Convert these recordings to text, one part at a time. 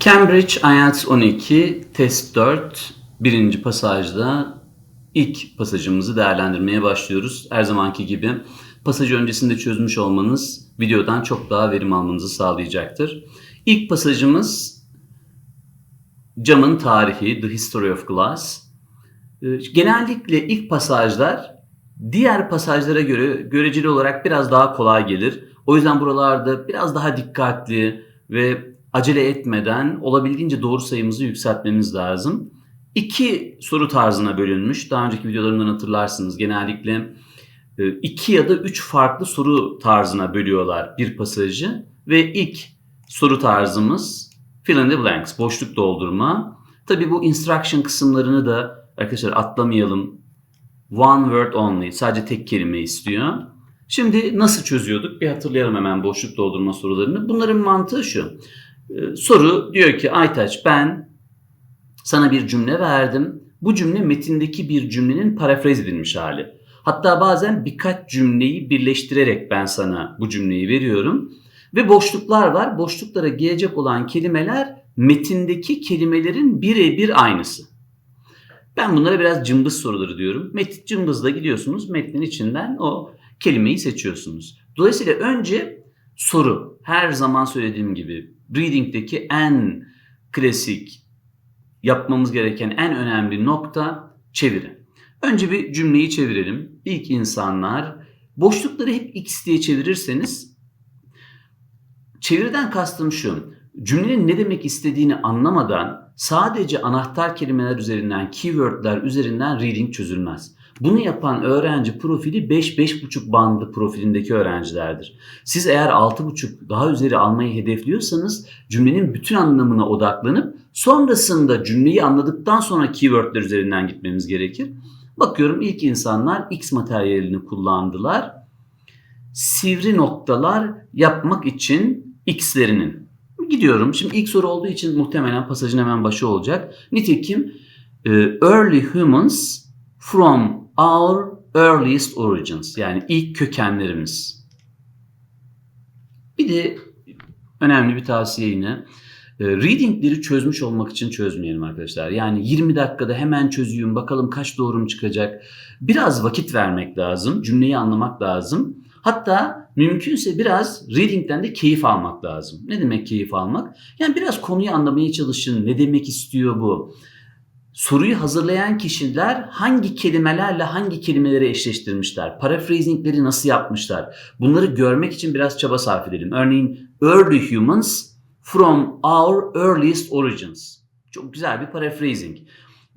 Cambridge IELTS 12 test 4 birinci pasajda ilk pasajımızı değerlendirmeye başlıyoruz. Her zamanki gibi pasajı öncesinde çözmüş olmanız videodan çok daha verim almanızı sağlayacaktır. İlk pasajımız camın tarihi, The History of Glass. Ee, Genellikle ilk pasajlar diğer pasajlara göre göreceli olarak biraz daha kolay gelir. O yüzden buralarda biraz daha dikkatli ve acele etmeden olabildiğince doğru sayımızı yükseltmemiz lazım. İki soru tarzına bölünmüş. Daha önceki videolarımdan hatırlarsınız. Genellikle e, iki ya da üç farklı soru tarzına bölüyorlar bir pasajı. Ve ilk soru tarzımız fill in the blanks, boşluk doldurma. Tabi bu instruction kısımlarını da arkadaşlar atlamayalım. One word only, sadece tek kelime istiyor. Şimdi nasıl çözüyorduk? Bir hatırlayalım hemen boşluk doldurma sorularını. Bunların mantığı şu. Ee, soru diyor ki Aytaç ben sana bir cümle verdim. Bu cümle metindeki bir cümlenin parafraz edilmiş hali. Hatta bazen birkaç cümleyi birleştirerek ben sana bu cümleyi veriyorum. Ve boşluklar var. Boşluklara gelecek olan kelimeler metindeki kelimelerin birebir aynısı. Ben bunlara biraz cımbız soruları diyorum. Metin cımbızla gidiyorsunuz. Metnin içinden o kelimeyi seçiyorsunuz. Dolayısıyla önce soru. Her zaman söylediğim gibi reading'deki en klasik yapmamız gereken en önemli nokta çeviri. Önce bir cümleyi çevirelim. İlk insanlar boşlukları hep x diye çevirirseniz çeviriden kastım şu. Cümlenin ne demek istediğini anlamadan sadece anahtar kelimeler üzerinden, keywordler üzerinden reading çözülmez. Bunu yapan öğrenci profili 5-5,5 bandı profilindeki öğrencilerdir. Siz eğer 6,5 daha üzeri almayı hedefliyorsanız cümlenin bütün anlamına odaklanıp sonrasında cümleyi anladıktan sonra keywordler üzerinden gitmemiz gerekir. Bakıyorum ilk insanlar X materyalini kullandılar. Sivri noktalar yapmak için X'lerinin. Gidiyorum. Şimdi ilk soru olduğu için muhtemelen pasajın hemen başı olacak. Nitekim e, early humans from our earliest origins yani ilk kökenlerimiz. Bir de önemli bir tavsiye yine. E, readingleri çözmüş olmak için çözmeyelim arkadaşlar. Yani 20 dakikada hemen çözüyüm bakalım kaç doğrum çıkacak. Biraz vakit vermek lazım. Cümleyi anlamak lazım. Hatta mümkünse biraz reading'den de keyif almak lazım. Ne demek keyif almak? Yani biraz konuyu anlamaya çalışın. Ne demek istiyor bu? soruyu hazırlayan kişiler hangi kelimelerle hangi kelimeleri eşleştirmişler? Paraphrasingleri nasıl yapmışlar? Bunları görmek için biraz çaba sarf edelim. Örneğin early humans from our earliest origins. Çok güzel bir paraphrasing.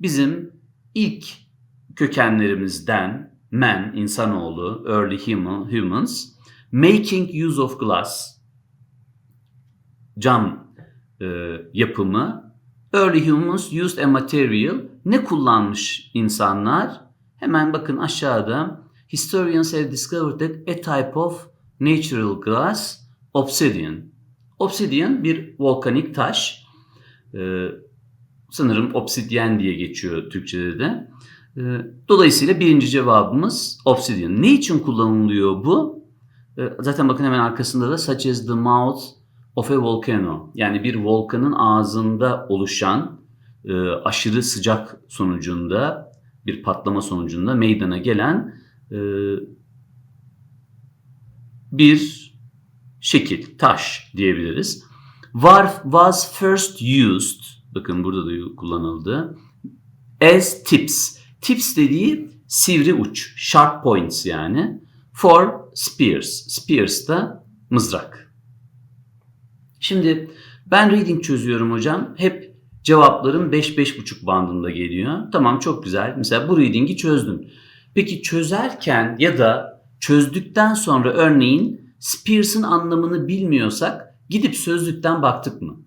Bizim ilk kökenlerimizden man, insanoğlu, early human, humans, making use of glass, cam e, yapımı, Early humans used a material. Ne kullanmış insanlar? Hemen bakın aşağıda. Historians have discovered that a type of natural glass, obsidian. Obsidian bir volkanik taş. Ee, sanırım obsidyen diye geçiyor Türkçe'de de. Ee, dolayısıyla birinci cevabımız obsidian. Ne için kullanılıyor bu? Zaten bakın hemen arkasında da such as the mouth of a volcano yani bir volkanın ağzında oluşan e, aşırı sıcak sonucunda bir patlama sonucunda meydana gelen e, bir şekil, taş diyebiliriz. Var, was first used, bakın burada da kullanıldı, as tips. Tips dediği sivri uç, sharp points yani. For spears. Spears da mızrak. Şimdi ben reading çözüyorum hocam. Hep cevaplarım 5-5,5 bandında geliyor. Tamam çok güzel. Mesela bu reading'i çözdüm. Peki çözerken ya da çözdükten sonra örneğin Spears'ın anlamını bilmiyorsak gidip sözlükten baktık mı?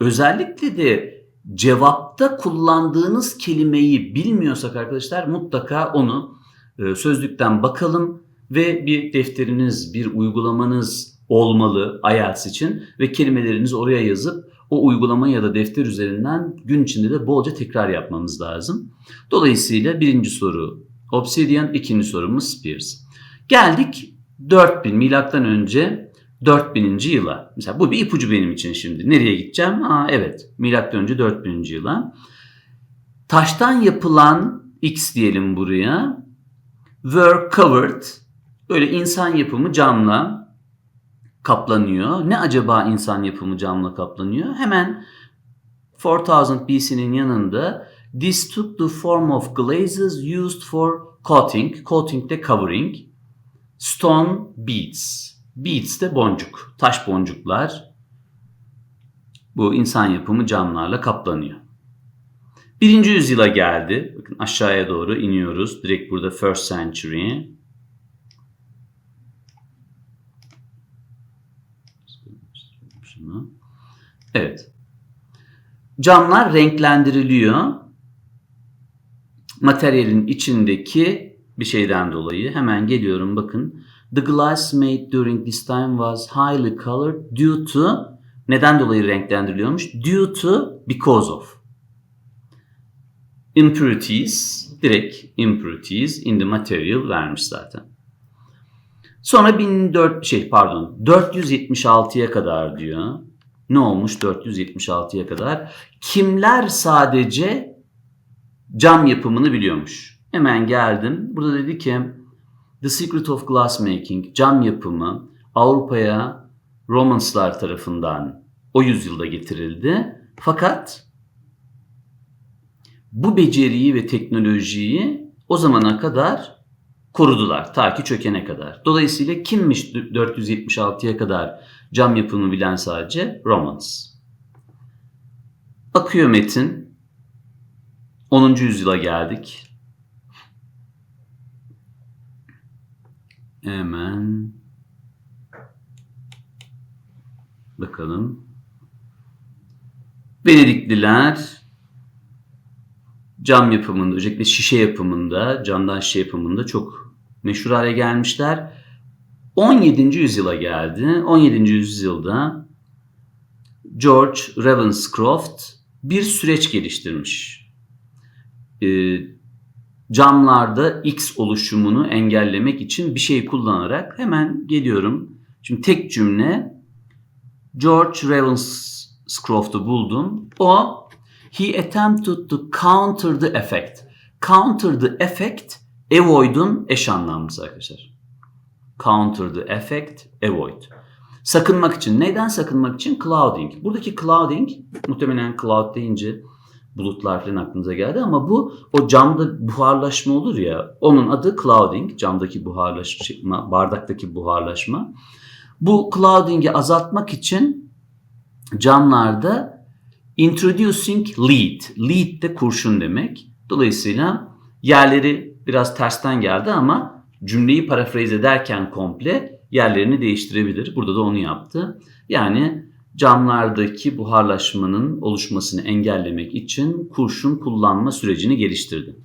Özellikle de cevapta kullandığınız kelimeyi bilmiyorsak arkadaşlar mutlaka onu e, sözlükten bakalım ve bir defteriniz, bir uygulamanız, olmalı IELTS için ve kelimelerinizi oraya yazıp o uygulama ya da defter üzerinden gün içinde de bolca tekrar yapmamız lazım. Dolayısıyla birinci soru Obsidian, ikinci sorumuz Spears. Geldik 4000 milattan önce 4000. yıla. Mesela bu bir ipucu benim için şimdi. Nereye gideceğim? Aa evet. Milattan önce 4000. yıla. Taştan yapılan X diyelim buraya. Were covered. Böyle insan yapımı camla kaplanıyor. Ne acaba insan yapımı camla kaplanıyor? Hemen 4000 BC'nin yanında This took the form of glazes used for coating. Coating de covering. Stone beads. Beads de boncuk. Taş boncuklar. Bu insan yapımı camlarla kaplanıyor. Birinci yüzyıla geldi. Bakın aşağıya doğru iniyoruz. Direkt burada first century. Şunu. Evet. Camlar renklendiriliyor. Materyalin içindeki bir şeyden dolayı. Hemen geliyorum bakın. The glass made during this time was highly colored due to neden dolayı renklendiriliyormuş? Due to because of. Impurities direkt impurities in the material vermiş zaten. Sonra 14 şey pardon 476'ya kadar diyor. Ne olmuş 476'ya kadar? Kimler sadece cam yapımını biliyormuş? Hemen geldim. Burada dedi ki The Secret of Glassmaking, cam yapımı Avrupa'ya Romanslar tarafından o yüzyılda getirildi. Fakat bu beceriyi ve teknolojiyi o zamana kadar korudular ta ki çökene kadar. Dolayısıyla kimmiş 476'ya kadar cam yapımını bilen sadece Romans. Akıyor metin. 10. yüzyıla geldik. Hemen bakalım. Venedikliler cam yapımında, özellikle şişe yapımında, camdan şişe yapımında çok meşhur hale gelmişler. 17. yüzyıla geldi. 17. yüzyılda George Ravenscroft bir süreç geliştirmiş. Ee, camlarda X oluşumunu engellemek için bir şey kullanarak hemen geliyorum. Şimdi tek cümle George Ravenscroft'u buldum. O he attempted to counter the effect. Counter the effect avoid'un eş anlamlısı arkadaşlar. Counter the effect, avoid. Sakınmak için. Neden sakınmak için? Clouding. Buradaki clouding muhtemelen cloud deyince bulutlar falan aklınıza geldi ama bu o camda buharlaşma olur ya onun adı clouding. Camdaki buharlaşma, bardaktaki buharlaşma. Bu clouding'i azaltmak için camlarda introducing lead. Lead de kurşun demek. Dolayısıyla yerleri biraz tersten geldi ama cümleyi parafraze ederken komple yerlerini değiştirebilir. Burada da onu yaptı. Yani camlardaki buharlaşmanın oluşmasını engellemek için kurşun kullanma sürecini geliştirdi.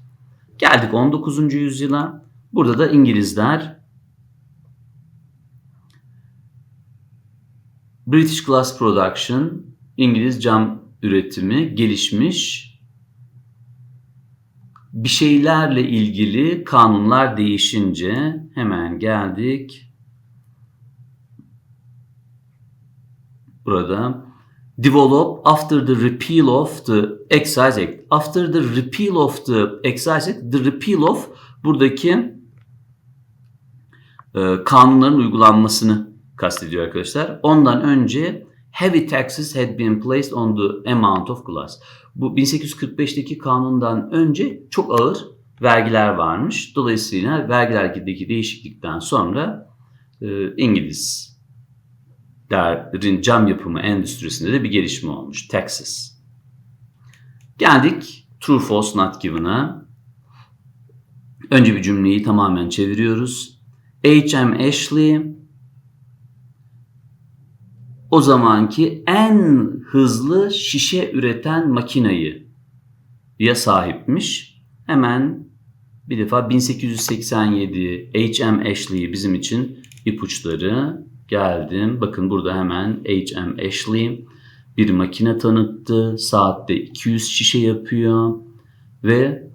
Geldik 19. yüzyıla. Burada da İngilizler British Glass Production, İngiliz cam üretimi gelişmiş. Bir şeylerle ilgili kanunlar değişince hemen geldik. Burada develop after the repeal of the Excise Act. After the repeal of the Excise Act, the repeal of buradaki e, kanunların uygulanmasını kastediyor arkadaşlar. Ondan önce heavy taxes had been placed on the amount of glass. Bu 1845'teki kanundan önce çok ağır vergiler varmış. Dolayısıyla vergilerdeki değişiklikten sonra e, İngiliz derin cam yapımı endüstrisinde de bir gelişme olmuş. Texas. Geldik true false not given'a. Önce bir cümleyi tamamen çeviriyoruz. H.M. Ashley o zamanki en hızlı şişe üreten makinayı ya sahipmiş. Hemen bir defa 1887 H.M. Ashley bizim için ipuçları geldim. Bakın burada hemen H.M. Ashley bir makine tanıttı. Saatte 200 şişe yapıyor ve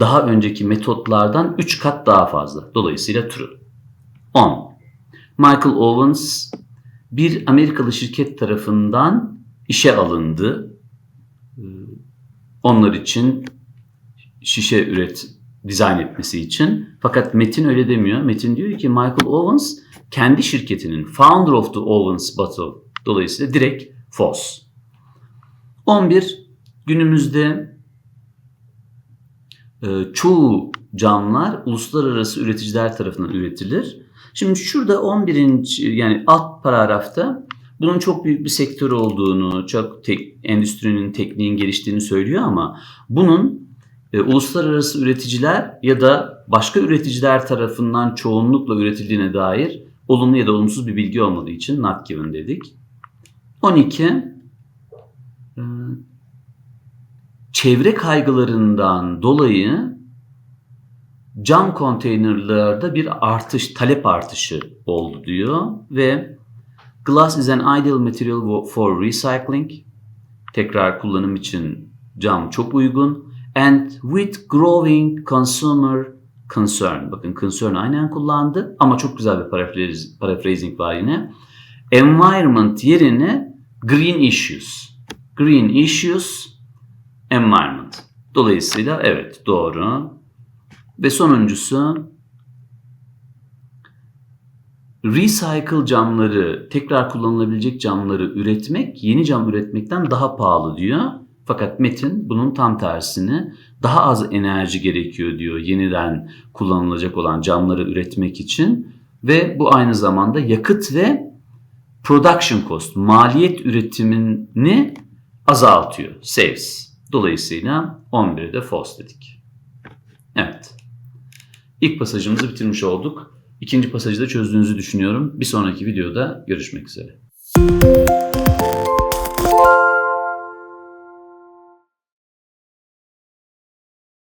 daha önceki metotlardan 3 kat daha fazla. Dolayısıyla true. 10. Michael Owens bir Amerikalı şirket tarafından işe alındı. Ee, Onlar için şişe üret, dizayn etmesi için. Fakat Metin öyle demiyor. Metin diyor ki Michael Owens kendi şirketinin founder of the Owens Bottle dolayısıyla direkt FOS. 11 günümüzde e, çoğu camlar uluslararası üreticiler tarafından üretilir. Şimdi şurada 11. yani alt paragrafta bunun çok büyük bir sektör olduğunu, çok tek, endüstrinin tekniğin geliştiğini söylüyor ama bunun e, uluslararası üreticiler ya da başka üreticiler tarafından çoğunlukla üretildiğine dair olumlu ya da olumsuz bir bilgi olmadığı için not given dedik. 12 e, çevre kaygılarından dolayı cam konteynerlarda bir artış, talep artışı oldu diyor ve glass is an ideal material for recycling. Tekrar kullanım için cam çok uygun. And with growing consumer concern. Bakın concern aynen kullandı ama çok güzel bir paraphrase, paraphrasing var yine. Environment yerine green issues. Green issues, environment. Dolayısıyla evet doğru. Ve sonuncusu recycle camları, tekrar kullanılabilecek camları üretmek yeni cam üretmekten daha pahalı diyor. Fakat Metin bunun tam tersini daha az enerji gerekiyor diyor yeniden kullanılacak olan camları üretmek için ve bu aynı zamanda yakıt ve production cost, maliyet üretimini azaltıyor, saves. Dolayısıyla 11'e de false dedik. Evet. İlk pasajımızı bitirmiş olduk. İkinci pasajı da çözdüğünüzü düşünüyorum. Bir sonraki videoda görüşmek üzere.